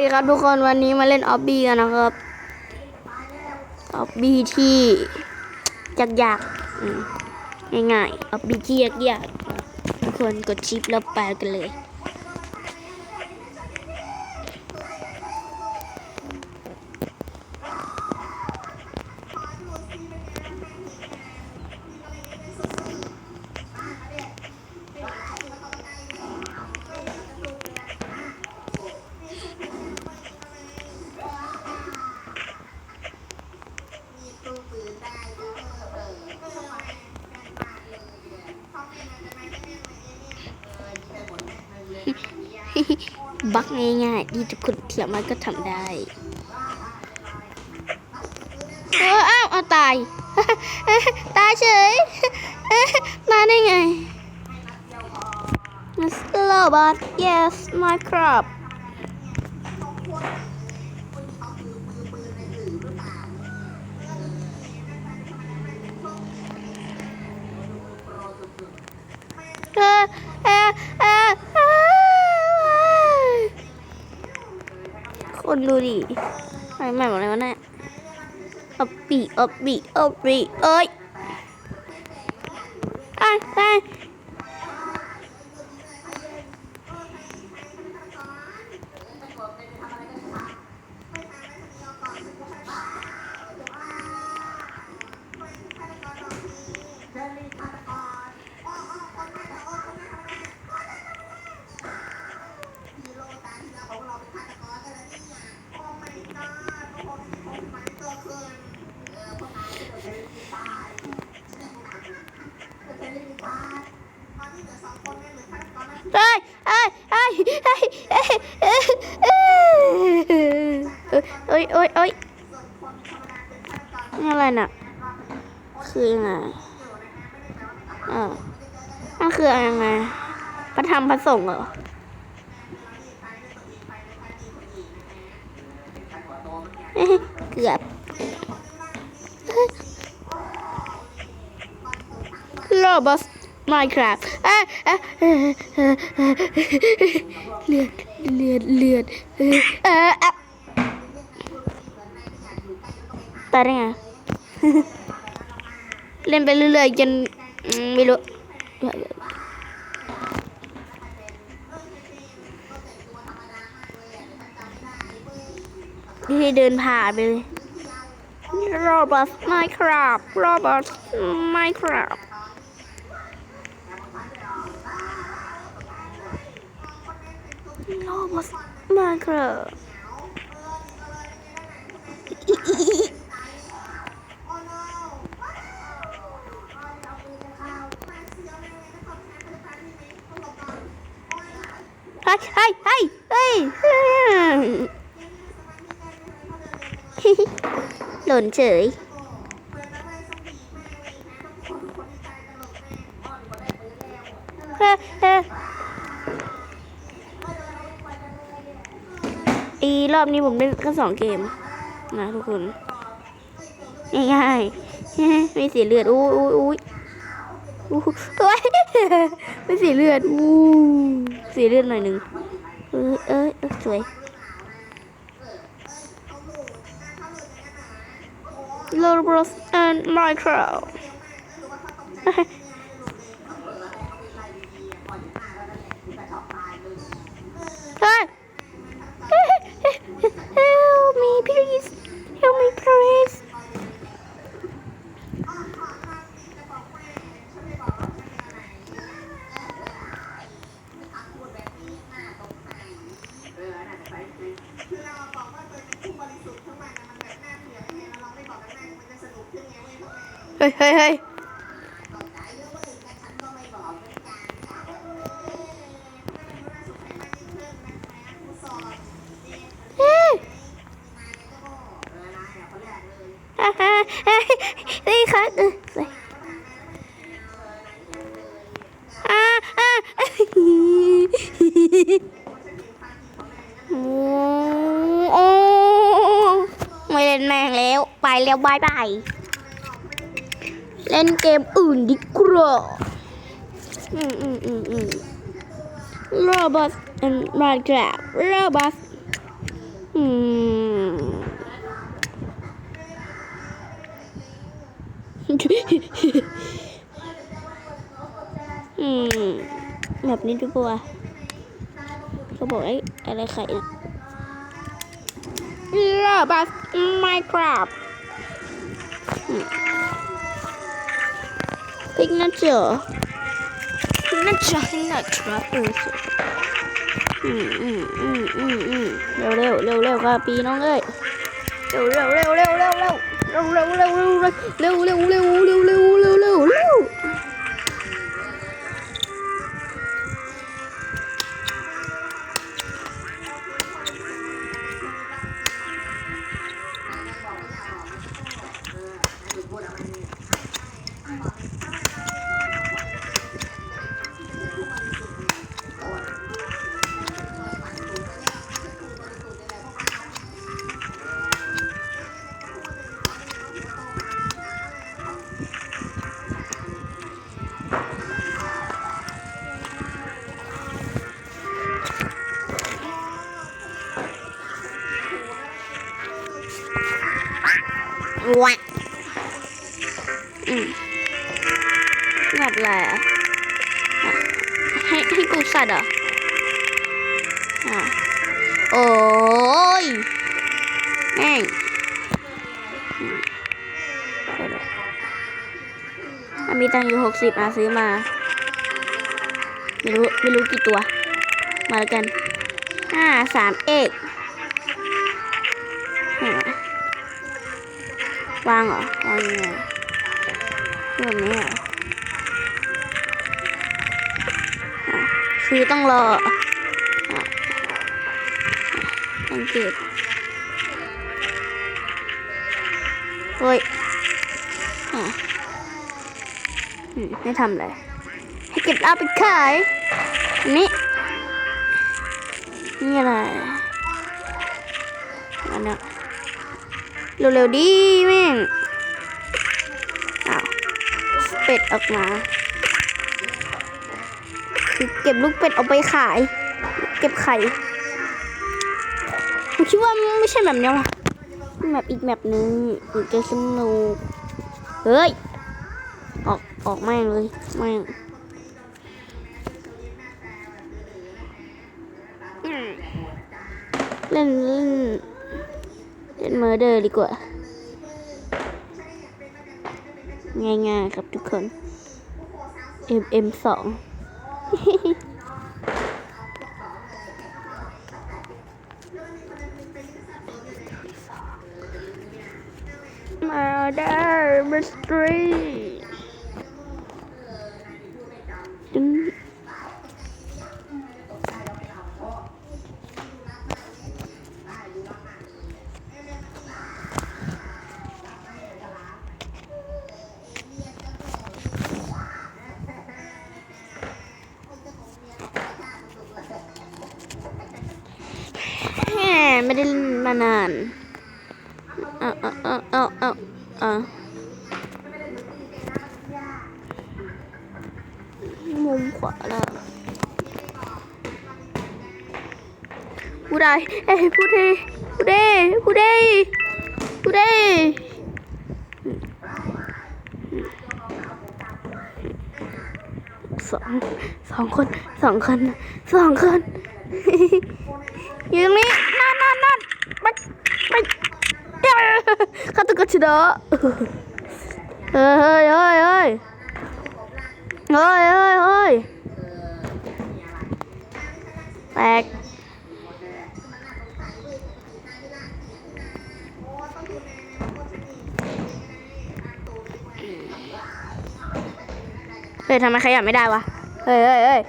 สวัสดีครับทุกคนวันนี้มาเล่นออบบี้กันนะครับออบบี้ที่ยากๆอืมง่ายๆออบบี้ที่ยากๆทุกคนกดชิปแล้วไปกันเลย บักง่ายๆที่ทุกคนสามารถก็ทำได้เอออ้าวเอาตาย ตายเฉย มาได้ไง Slow but yes my crop ดูดิอะไรใหม่หมดเลยวะเนี่ยอบปีอบปีอบปีเอ้ยไอ้ไป เอ้ยโอ้ยเอ้ยนี่อะไรน่ะ คืองไงเออนั่นคือยังไงพระธรรมพระสงฆ์เหรอเกือบรอบัส Minecraft เลือดเลือดเลือดเออไปได้ไงเล่นไปเรื่อยๆจนไม่รู้ที่เดินผ่านไปเลย Robot Minecraft Robot โลบอสมาเกลเฮ้ยเฮ้ยเฮ้ยเฮ้ยหล่นเฉย อีรอบนี้ผมเล่นกันสองเกม นะทุกคน ง่ายๆไม่เสียเลือดอู้อู้อู้อู้โอ้ยไม่เสียเลือดอู้เสียเลือดหน่อยหนึ่งเออเออเออสวย Roblox and Minecraft เฮ้ย Help me please Help me please เฮ้ยเฮ้ยเฮ้ยเฮ้ยฮ่าฮ่า เฮ้ยเฮ้ยครับเออใส่อ่าอ่าโอ้โอ้ไม่เล่นแม่งแล้ว ไปแล้วบายบายเล่นเกมอื่นดีกว่าอืมอืมอืมอืม Robot and Minecraft Robot อืมแบบนี้ดูปะวะเขาบอกไอ้อะไรไข่นะเลอบัสไมคราฟพิกนัทเจอพิกนัทเจอพิกนัทเอออืมอืมอืมอืมอืมเร็วเร็วเร็วเร็วครับปีน้องเอ้ยเร็วเร็วเร็วเร็วเร็วเร็วเร็วเร็วเร็วเร็วเร็วเร็ว วะอืมแบบอะไรอะให้ให้กูสัตว์เหรออะโอ้ยแม่งอืมเดี๋ยวๆอะมีตังอยู่หกสิบอะซื้อมา ไม่รู้ ไม่รู้กี่ตัว มาแล้วกันห้าสามเอก วางเหรอวางยังไงแบบนี้เหรอคือต้องรออะสังเกตเฮ้ยอืมไม่ทำอะไรให้เก็บเอาไปขายนนี้นี่อะไรอันเนี้ย เร็วๆดีแม่งอ้าวเป็ดออกมาคือเก็บลูกเป็ดเอาไปขาย เก็บไข่ผมคิดว่าไม่ใช่แบบนี้หรอกแบบอีกแบบนึงถึงจะสนุกเฮ้ย ออกออกแม่งเลยแม่งเล่นเล่น เล่นเมอร์เดอร์ดีกว่า ง่ายๆครับทุกคน M M สอง มาได้มิสตรีดึงแหมไม่ได้เล่ นานานเอาเอาเอาเอาเอาเอามุมขวาแล่างผู้ใดเอ้ยผู้ใดผู้ใดผู้ใดผู้ใดสองสองคนสองคนสองคนอยู่ตรงนี้ ฆาตกรชดะเฮ้ยเฮ้ยเฮ้ยเฮ้ยเฮ้ยเฮ้ยเฮ้ยแตกเฮ้ยทำไมขยับไม่ได้วะ เฮ้ยเฮ้ยเฮ้ย